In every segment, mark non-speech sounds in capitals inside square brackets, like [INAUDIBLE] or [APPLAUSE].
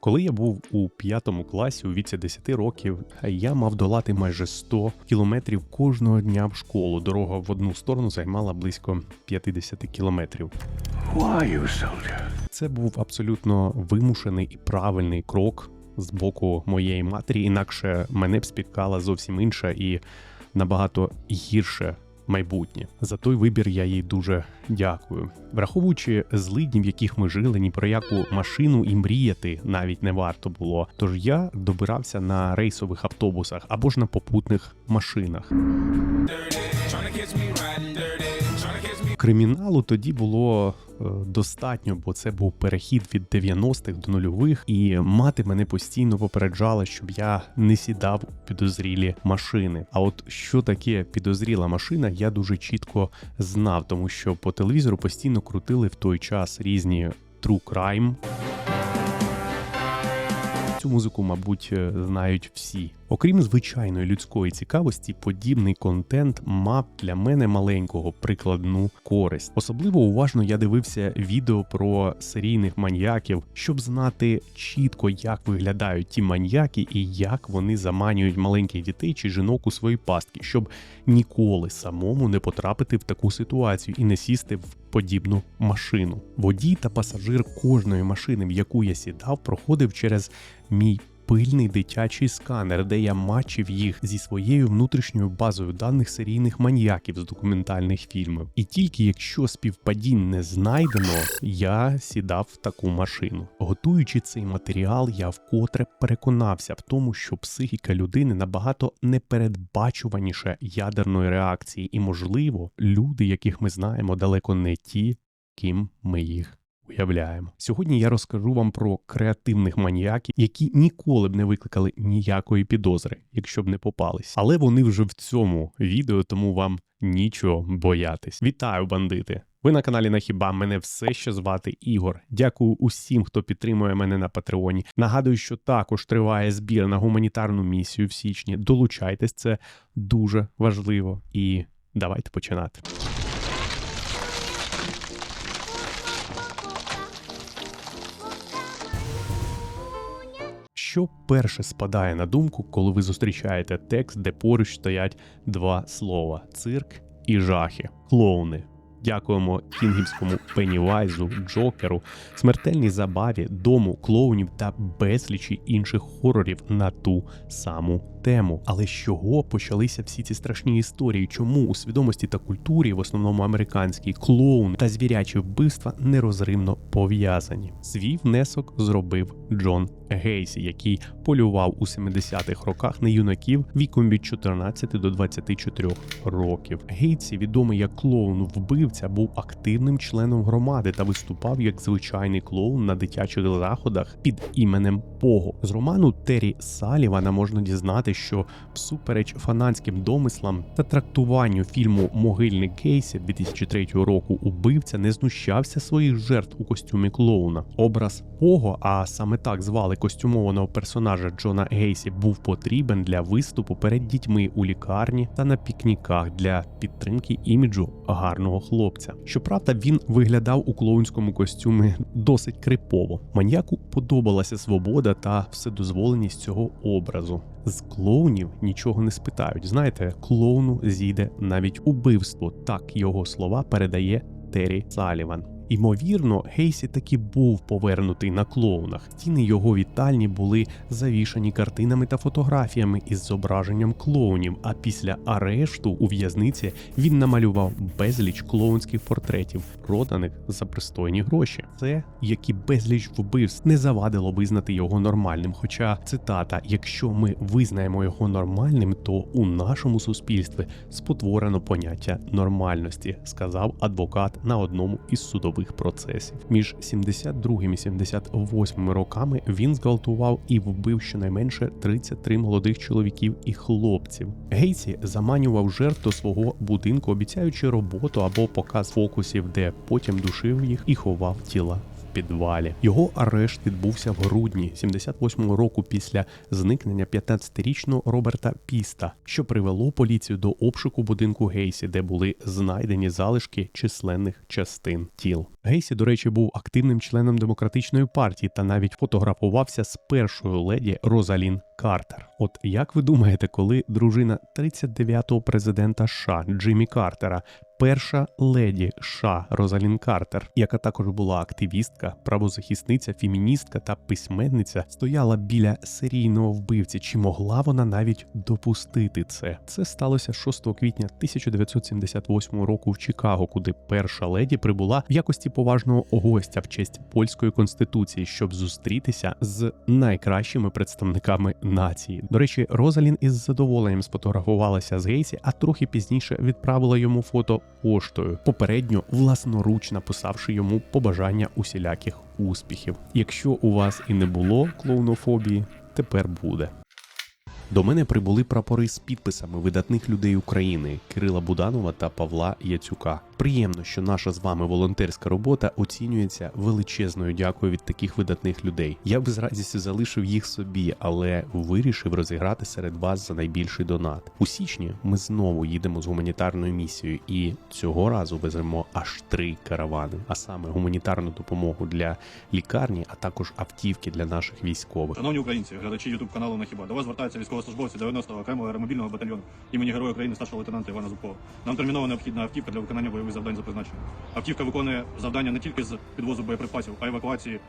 Коли я був у п'ятому класі у віці 10 років, я мав долати майже 100 кілометрів кожного дня в школу. Дорога в одну сторону займала близько 50 кілометрів. Why, you? Це був абсолютно вимушений і правильний крок з боку моєї матері, інакше мене б спіткала зовсім інша і набагато гірше майбутнє. За той вибір я їй дуже дякую. Враховуючи злидні, в яких ми жили, ні про яку машину і мріяти навіть не варто було. Тож я добирався на рейсових автобусах або ж на попутних машинах. Криміналу тоді було достатньо, бо це був перехід від 90-х до нульових, і мати мене постійно попереджала, щоб я не сідав у підозрілі машини. А от що таке підозріла машина, я дуже чітко знав, тому що по телевізору постійно крутили в той час різні true crime. Цю музику, мабуть, е, знають всі. Окрім звичайної людської цікавості, подібний контент мав для мене маленького прикладну користь. Особливо уважно я дивився відео про серійних маньяків, щоб знати чітко, як виглядають ті маньяки і як вони заманюють маленьких дітей чи жінок у свої пастки, щоб ніколи самому не потрапити в таку ситуацію і не сісти в подібну машину. Водій та пасажир кожної машини, в яку я сідав, проходив через мій пильний дитячий сканер, де я мачив їх зі своєю внутрішньою базою даних серійних маньяків з документальних фільмів. І тільки якщо співпадінь не знайдено, я сідав в таку машину. Готуючи цей матеріал, я вкотре переконався в тому, що психіка людини набагато непередбачуваніша ядерної реакції, і, можливо, люди, яких ми знаємо, далеко не ті, ким ми їх уявляємо. Сьогодні я розкажу вам про креативних маніяків, які ніколи б не викликали ніякої підозри, якщо б не попались. Але вони вже в цьому відео, тому вам нічого боятись. Вітаю, бандити! Ви на каналі Нахіба мене все ще звати Ігор. Дякую усім, хто підтримує мене на Патреоні. Нагадую, що також триває збір на гуманітарну місію в січні. Долучайтесь, це дуже важливо. І давайте починати. Що перше спадає на думку, коли ви зустрічаєте текст, де поруч стоять два слова: цирк і жахи, клоуни. Дякуємо кінгівському Пеннівайзу, Джокеру, смертельній забаві, дому клоунів та безлічі інших хорорів на ту саму тему. Але з чого почалися всі ці страшні історії? Чому у свідомості та культурі, в основному американській, клоун та звірячі вбивства нерозривно пов'язані? Свій внесок зробив Джон Гейсі, який полював у 70-х роках на юнаків віком від 14 до 24 років. Гейсі, відомий як клоун вбивця, був активним членом громади та виступав як звичайний клоун на дитячих заходах під іменем Пого. З роману Террі Салівана можна дізнати, що всупереч фанатським домислам та трактуванню фільму Могильник Гейсі 2003 року убивця не знущався своїх жертв у костюмі клоуна. Образ Пого, а саме так звали костюмованого персонажа Джона Гейсі, був потрібен для виступу перед дітьми у лікарні та на пікніках для підтримки іміджу гарного хлопця. Щоправда, він виглядав у клоунському костюмі досить крипово. Маньяку подобалася свобода та вседозволеність цього образу. З клоунів нічого не спитають. Знаєте, клоуну зійде навіть убивство. Так його слова передає Террі Саліван. Імовірно, Гейсі таки був повернутий на клоунах. Стіни його вітальні були завішані картинами та фотографіями із зображенням клоунів. А після арешту у в'язниці він намалював безліч клоунських портретів, проданих за пристойні гроші. Це, як і безліч вбивств, не завадило визнати його нормальним. Хоча цитата: якщо ми визнаємо його нормальним, то у нашому суспільстві спотворено поняття нормальності, сказав адвокат на одному із судових процесів. Між 72 і 78 роками він зґвалтував і вбив щонайменше 33 молодих чоловіків і хлопців. Гейсі заманював жертв до свого будинку, обіцяючи роботу або показ фокусів, де потім душив їх і ховав тіла. Підвалі. Його арешт відбувся в грудні 78-го року після зникнення 15-річного Роберта Піста, що привело поліцію до обшуку будинку Гейсі, де були знайдені залишки численних частин тіл. Гейсі, до речі, був активним членом демократичної партії та навіть фотографувався з першою леді Розалін Картер. От як ви думаєте, коли дружина 39-го президента США Джиммі Картера, перша леді США Розалін Картер, яка також була активістка, правозахисниця, феміністка та письменниця, стояла біля серійного вбивці, чи могла вона навіть допустити це? Це сталося 6 квітня 1978 року в Чикаго, куди перша леді прибула в якості поважного гостя в честь польської конституції, щоб зустрітися з найкращими представниками нації. До речі, Розалін із задоволенням сфотографувалася з Гейсі, а трохи пізніше відправила йому фото поштою, попередньо власноруч написавши йому побажання усіляких успіхів. Якщо у вас і не було клоунофобії, тепер буде. До мене прибули прапори з підписами видатних людей України Кирила Буданова та Павла Яцюка. Приємно, що наша з вами волонтерська робота оцінюється величезною дякою від таких видатних людей. Я би з радістю залишив їх собі, але вирішив розіграти серед вас за найбільший донат. У січні ми знову їдемо з гуманітарною місією, і цього разу веземо аж три каравани, а саме гуманітарну допомогу для лікарні, а також автівки для наших військових. Шановні українці, глядачі Ютуб каналу на хіба до вас звертаються військовослужбовці 90-го окремого аеромобільного батальйону імені Героя України старшого лейтенанта Івана Зубкова. Нам терміново необхідна автівка для виконання бойових завдань за призначенням. Автівка виконує завдання не тільки з підвозу боєприпасів, а й евакуації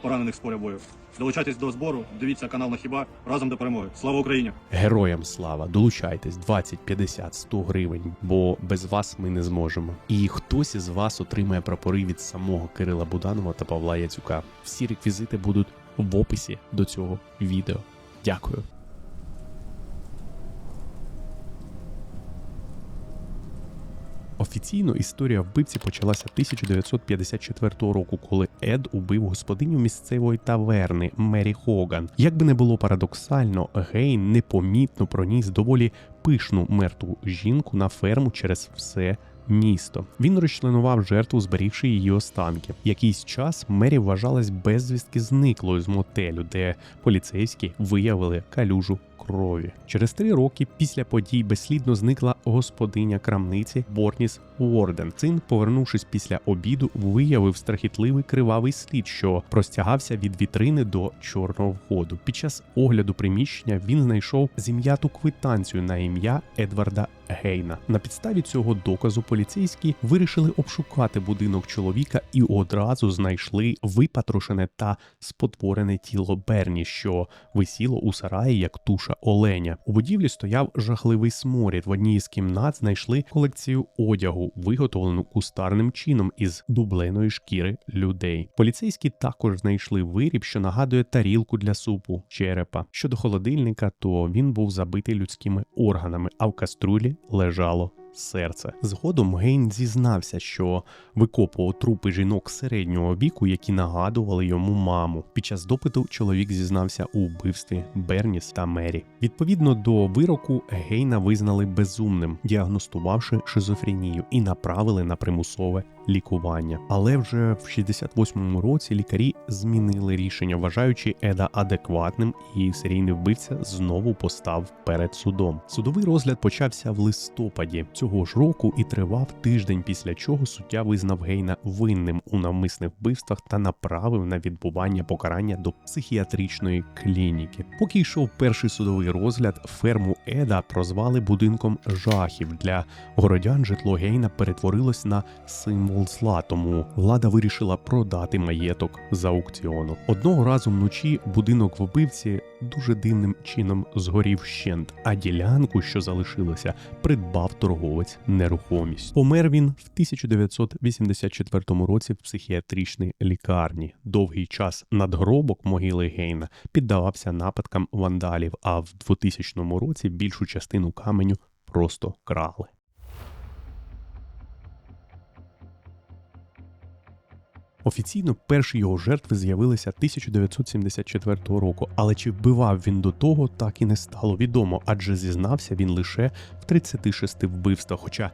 поранених з поля бою. Долучайтесь до збору, дивіться канал на хіба разом до перемоги. Слава Україні! Героям слава, долучайтесь 20, 50, 100 гривень, бо без вас ми не зможемо. І хтось із вас отримає прапори від самого Кирила Буданова та Павла Яцюка. Всі реквізити будуть в описі до цього відео. Дякую. Офіційно історія вбивці почалася 1954 року, коли Ед убив господиню місцевої таверни Мері Хоган. Як би не було парадоксально, Гейн непомітно проніс доволі пишну мертву жінку на ферму через все. Місто він розчленував жертву, зберігши її останки. Якийсь час Мері вважалась безвістки зниклою з мотелю, де поліцейські виявили калюжу крові. Через три роки після подій безслідно зникла господиня крамниці Борніс Уорден. Син, повернувшись після обіду, виявив страхітливий кривавий слід, що простягався від вітрини до чорного входу. Під час огляду приміщення він знайшов зім'яту квитанцію на ім'я Едварда Гейна. На підставі цього доказу поліцейські вирішили обшукати будинок чоловіка і одразу знайшли випатрошене та спотворене тіло Берні, що висіло у сараї як туша оленя. У будівлі стояв жахливий сморід. В одній з кімнат знайшли колекцію одягу, виготовлену кустарним чином із дубленої шкіри людей. Поліцейські також знайшли виріб, що нагадує тарілку для супу черепа. Щодо холодильника, то він був забитий людськими органами, а в каструлі лежало серце. Згодом Гейн зізнався, що викопував трупи жінок середнього віку, які нагадували йому маму. Під час допиту чоловік зізнався у вбивстві Берніс та Мері. Відповідно до вироку, Гейна визнали безумним, діагностувавши шизофренію і направили на примусове лікування. Але вже в 68-му році лікарі змінили рішення, вважаючи Еда адекватним, і серійний вбивця знову постав перед судом. Судовий розгляд почався в листопаді цього ж року і тривав тиждень, після чого суддя визнав Гейна винним у навмисних вбивствах та направив на відбування покарання до психіатричної клініки. Поки йшов перший судовий розгляд, ферму Еда прозвали будинком жахів. Для городян житло Гейна перетворилось на символ зла, тому влада вирішила продати маєток за аукціону. Одного разу вночі будинок вбивці дуже дивним чином згорів щент, а ділянку, що залишилося, придбав торговець нерухомість. Помер він в 1984 році в психіатричній лікарні. Довгий час надгробок могили Гейна піддавався нападкам вандалів, а в 2000 році більшу частину каменю просто крали. Офіційно перші його жертви з'явилися 1974 року, але чи вбивав він до того, так і не стало відомо, адже зізнався він лише в 36 вбивствах. Хоча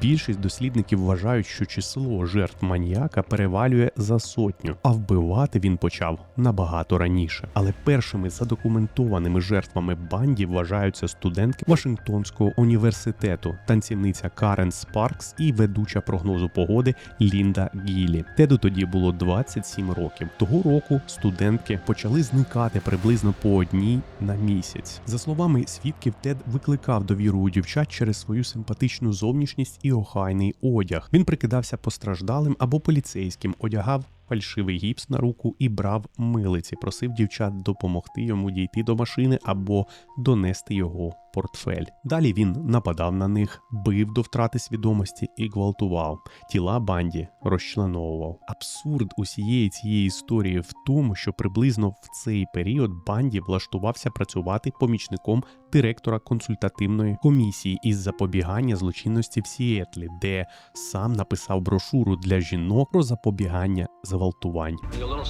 більшість дослідників вважають, що число жертв маніяка перевалює за сотню, а вбивати він почав набагато раніше. Але першими задокументованими жертвами банді вважаються студентки Вашингтонського університету, танцівниця Карен Спаркс і ведуча прогнозу погоди Лінда Гілі. Теду тоді було 27 років. Того року студентки почали зникати приблизно по одній на місяць. За словами свідків, Тед викликав довіру у дівчат через свою симпатичну зовнішність і охайний одяг. Він прикидався постраждалим або поліцейським, одягав. Фальшивий гіпс на руку і брав милиці, просив дівчат допомогти йому дійти до машини або донести його портфель. Далі він нападав на них, бив до втрати свідомості і гвалтував. Тіла банді розчленовував. Абсурд усієї цієї історії в тому, що приблизно в цей період банді влаштувався працювати помічником директора консультативної комісії із запобігання злочинності в Сіетлі, де сам написав брошуру для жінок про запобігання зґвалтувань.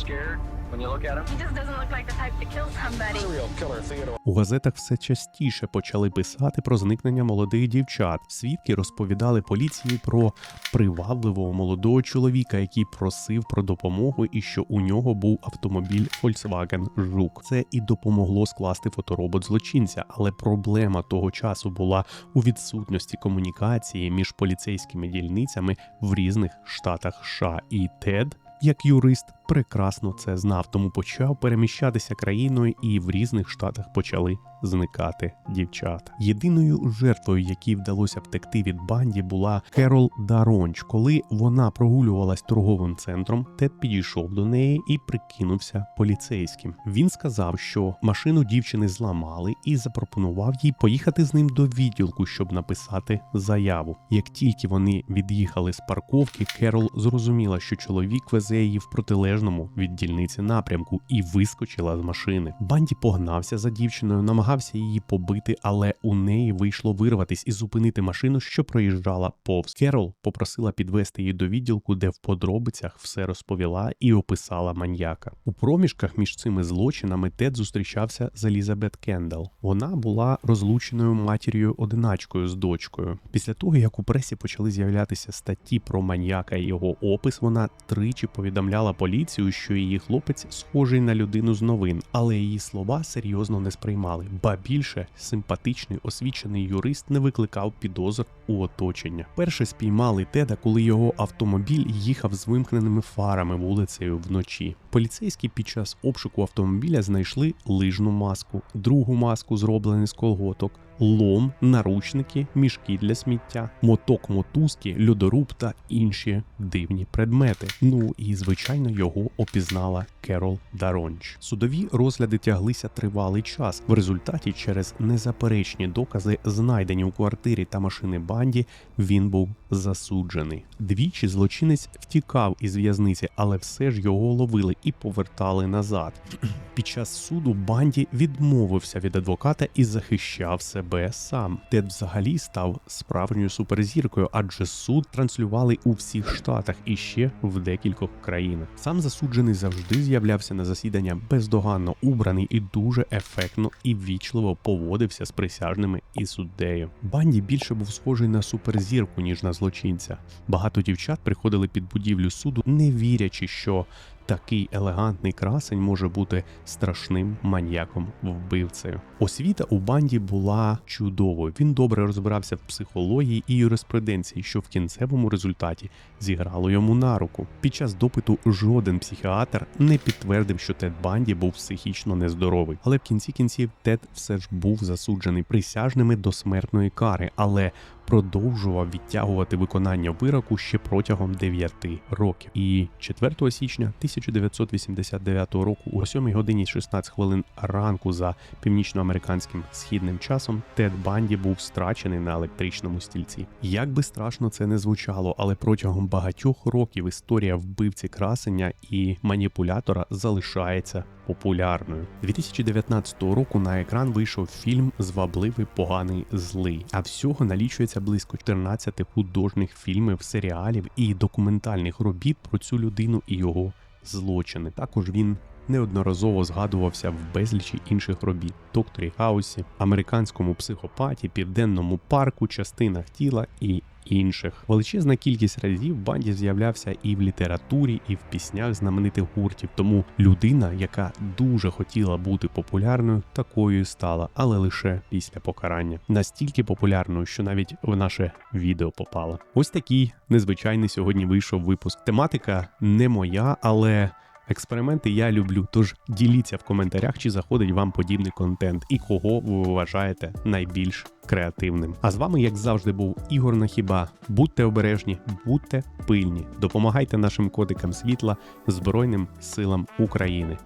Scared when you look at him? He just doesn't look like the type to kill somebody. Serial killer Theodore. У газетах все частіше почали писати про зникнення молодих дівчат. Свідки розповідали поліції про привабливого молодого чоловіка, який просив про допомогу, і що у нього був автомобіль Volkswagen Жук. Це і допомогло скласти фоторобот злочинця, але проблема того часу була у відсутності комунікації між поліцейськими дільницями в різних штатах США. І Тед, як юрист, прекрасно це знав, тому почав переміщатися країною, і в різних штатах почали зникати дівчата. Єдиною жертвою, якій вдалося втекти від банді, була Керол Даронч. Коли вона прогулювалась торговим центром, Тед підійшов до неї і прикинувся поліцейським. Він сказав, що машину дівчини зламали, і запропонував їй поїхати з ним до відділку, щоб написати заяву. Як тільки вони від'їхали з парковки, Керол зрозуміла, що чоловік везе її в протилежному від дільниці напрямку і вискочила з машини. Банді погнався за дівчиною, намагався її побити, але у неї вийшло вирватись і зупинити машину, що проїжджала повз. Керол попросила підвести її до відділку, де в подробицях все розповіла і описала маньяка. У проміжках між цими злочинами Тед зустрічався з Елізабет Кендал. Вона була розлученою матір'ю одиначкою з дочкою. Після того, як у пресі почали з'являтися статті про маньяка і його опис, вона тричі повідомляла поліцію, що її хлопець схожий на людину з новин, але її слова серйозно не сприймали. Ба більше симпатичний освічений юрист не викликав підозр у оточення. Перше спіймали Теда, коли його автомобіль їхав з вимкненими фарами вулицею вночі. Поліцейські під час обшуку автомобіля знайшли лижну маску, другу маску, зроблену з колготок. Лом, наручники, мішки для сміття, моток мотузки, льодоруб та інші дивні предмети. Ну і звичайно його опізнала Керол Даронч. Судові розгляди тяглися тривалий час. В результаті, через незаперечні докази, знайдені у квартирі та машини банді, він був засуджений. Двічі злочинець втікав із в'язниці, але все ж його ловили і повертали назад. [CLEARS THROAT] Під час суду банді відмовився від адвоката і захищав себе сам. Тед взагалі став справжньою суперзіркою, адже суд транслювали у всіх штатах і ще в декількох країнах. Сам засуджений завжди з'являвся на засідання бездоганно убраний і дуже ефектно і ввічливо поводився з присяжними і суддею. Банді більше був схожий на суперзірку ніж на злочинця. Багато дівчат приходили під будівлю суду, не вірячи, що такий елегантний красень може бути страшним маньяком вбивцею. Освіта у банді була чудовою. Він добре розбирався в психології і юриспруденції, що в кінцевому результаті зіграло йому на руку. Під час допиту жоден психіатр не підтвердив, що Тед Банді був психічно нездоровий. Але в кінці кінців Тед все ж був засуджений присяжними до смертної кари, але продовжував відтягувати виконання вироку ще протягом 9 років. І 4 січня 1989 року, о 7 годині 16 хвилин ранку за північноамериканським східним часом, Тед Банді був страчений на електричному стільці. Як би страшно це не звучало, але протягом багатьох років історія вбивці красення і маніпулятора залишається популярною. 2019 року на екран вийшов фільм Звабливий поганий злий, а всього налічується знімалося близько 14 художніх фільмів, серіалів і документальних робіт про цю людину і його злочини. Також він неодноразово згадувався в безлічі інших робіт: докторі Хаусі, американському психопаті, південному парку, частинах тіла і інших. Величезна кількість разів Банді з'являвся і в літературі, і в піснях знаменитих гуртів. Тому людина, яка дуже хотіла бути популярною, такою стала, але лише після покарання. Настільки популярною, що навіть в наше відео попала. Ось такий незвичайний сьогодні вийшов випуск. Тематика не моя, але. Експерименти я люблю, тож діліться в коментарях, чи заходить вам подібний контент і кого ви вважаєте найбільш креативним. А з вами, як завжди, був Ігор Нахіба. Будьте обережні, будьте пильні, допомагайте нашим кодикам світла Збройним силам України.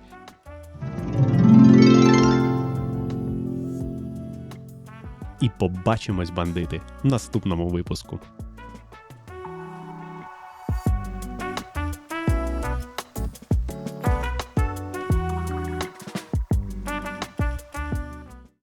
І побачимось, бандити, в наступному випуску.